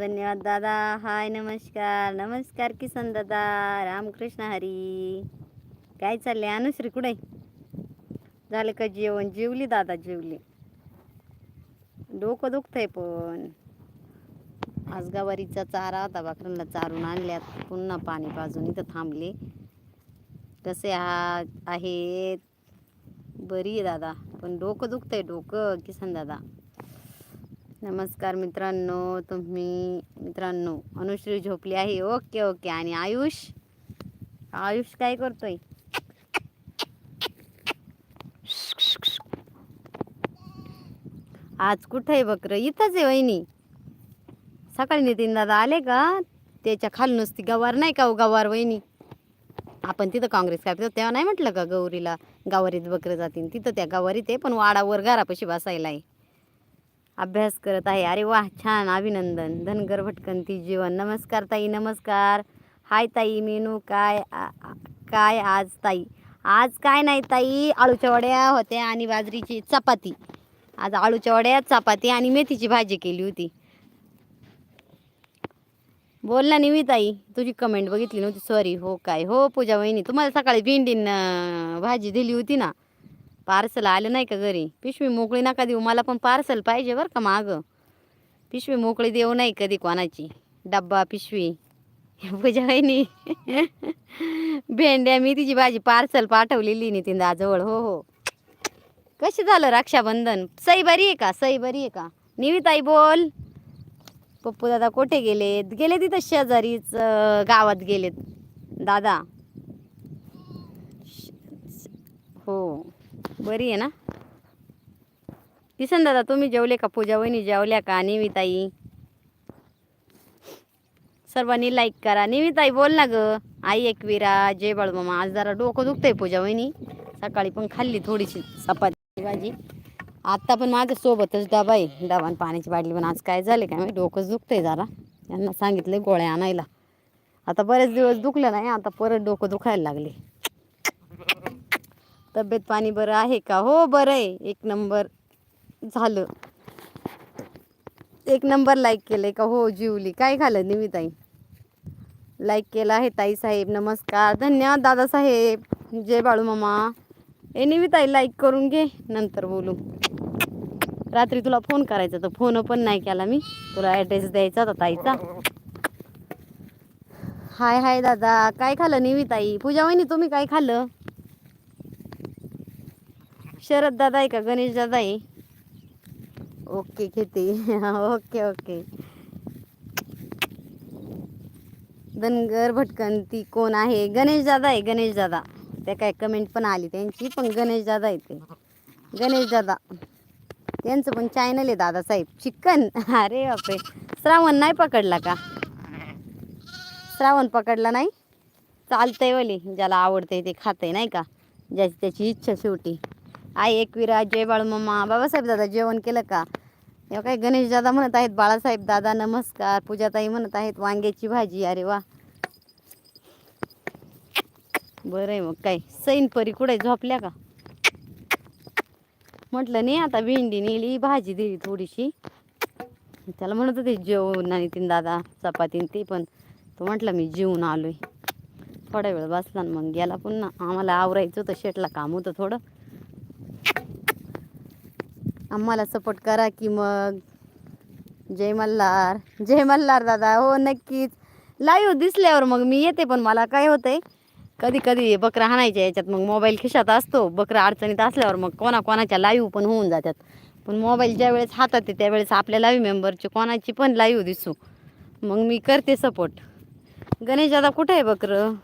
धन्यवाद दादा. हाय नमस्कार. नमस्कार किसन दादा. रामकृष्ण हरी. काय चालले अनुश्री कुठे? झालं का जेवण? जेवली दादा जेवली. डोकं दुखतंय पण. आज गवारीचा चारा होता बाकरांना चारून आणल्यात. पुन्हा पाणी पाजून इथं थांबले. कसे हा आहेत. बरी आहे दादा. पण डोकं दुखतंय डोकं किसन दादा. नमस्कार मित्रांनो तुम्ही मित्रांनो अनुश्री झोपली आहे. Okay okay. आणि आयुष? आयुष काय करतोय? आज कुठं आहे बकर? इथंच आहे वहिनी. सकाळी नितीन दादा आले का? त्याच्याखाली नुसती गवार नाही का हो, गवार वहिनी? आपण तिथं काँग्रेस काय तेव्हा नाही म्हटलं का गौरीला? गावारीत बकरं जातील तिथं त्या गावारीत आहे पण वाडावर घरापाशी बसायला आहे. अभ्यास करत आहे. अरे वा छान. अभिनंदन. धनगर भटकंती जीवन. नमस्कार ताई नमस्कार. हाय ताई मेनू काय काय आज ताई? आज काय नाही ताई आळूच्या वड्या होत्या आणि बाजरीची चपाती. आज आळूच्या वड्या चपाती आणि मेथीची भाजी केली होती. बोल ना निमी ताई तुझी कमेंट बघितली नव्हती. सॉरी हो काय? हो पूजा वहिनी तुम्हाला सकाळी भेंडीनं भाजी दिली होती ना? पार्सल आलं नाही का घरी? पिशवी मोकळी नका देऊ मला पण पार्सल पाहिजे बरं का मागं. पिशवी मोकळी देऊ नाही कधी कोणाची. डब्बा पिशवी. पूजा वहिनी. भेंड्या मी तिची भाजी पार्सल पाठवलेली नितीन आजवळ हो हो. कशी झालं रक्षाबंधन? सई बरी आहे का? सई बरी आहे का? निविताई बोल. पप्पू दादा कुठे गेलेत? गेले तिथं शेजारीच गावात गेलेत. दादा. हो. बरी आहे ना? किसन दादा तुम्ही जेवले का? पूजा वहिनी जेवल्या का? निविताई? सर्वांनी लाईक करा. निविताई बोल ना ग. आई एकवीरा जय बाळमामा आज जरा डोकं दुखतंय पूजा वहिनी. सकाळी पण खाल्ली थोडीशी चपाती भाजी. आत्ता पण माझ्या सोबतच डबा आहे. डबा पाण्याची बाटली पण आज काय झाले काय माहिती? डोकंच दुखतंय जरा. यांना सांगितले गोळ्या आणायला. आता बरेच दिवस दुखलं नाही आता परत डोकं दुखायला लागले. तब्येत पाणी बरं आहे का? हो बरं आहे. एक नंबर झालं. एक नंबर लाईक केलंय का? हो जीवली. काय खाल्लं निमिताई लाईक केलं आहे ताई साहेब. नमस्कार. धन्यवाद दादासाहेब जय बाळू मामा. ए निमिताई लाईक करून घे. नंतर बोलू. रात्री तुला फोन करायचा तर फोन पण नाही केला मी. तुला ॲड्रेस द्यायचा होता ताईचा. हाय हाय दादा. काय खाल्लं निविताई? पूजा वहिनी तुम्ही काय खाल्लं? शरद दादा आहे का? गणेश दादा आहे. ओके खेती ओके ओके. धनगर भटकंती कोण आहे? गणेश दादा आहे गणेश दादा. त्या काय कमेंट पण आली त्यांची पण गणेश दादा आहे ते. गणेश दादा. त्यांचं पण चॅनल आहे दादा साहेब चिकन अरे बापरे. श्रावण नाही पकडला का? श्रावण पकडला नाही? चालतंय वली. ज्याला आवडते ते खातंय नाही का? ज्याची त्याची इच्छा शेवटी. आई एकविरा जय बाळूमामा बाबासाहेब दादा जेवण केलं का? हे काय गणेश दादा म्हणत आहेत बाळासाहेब दादा नमस्कार. पूजाताई म्हणत आहेत वांग्याची भाजी. अरे वा. बरं आहे मग काय. सैन परी कुठे झोपल्या का? म्हटलं नाही आता भेंडी नेली भाजी दिली थोडीशी. त्याला म्हणत होते जेवण आणि तीन दादा चपातीन ते पण. तो म्हटलं मी जेवून आलोय. थोडा वेळ बसला आणि मग गेला पुन्हा. आम्हाला आवरायचं होतं शेटला काम होतं थोडं. आम्हाला सपोर्ट करा की मग. जय मल्हार जय मल्हार दादा. हो नक्कीच. लाईव्ह दिसल्यावर मग मी येते पण मला काय होतंय कधी कधी बकरा हाणायच्या याच्यात मग मोबाईल खिशात असतो. बकरा अडचणीत असल्यावर मग कोणा कोणाच्या लाईव्ह पण होऊन जातात. पण मोबाईल ज्या वेळेस हातात आहे त्यावेळेस आपल्या लाईव्ह मेंबरची कोणाची पण लाईव्ह दिसू. मग मी करते सपोर्ट गणेश दादा कुठे आहे बकरं?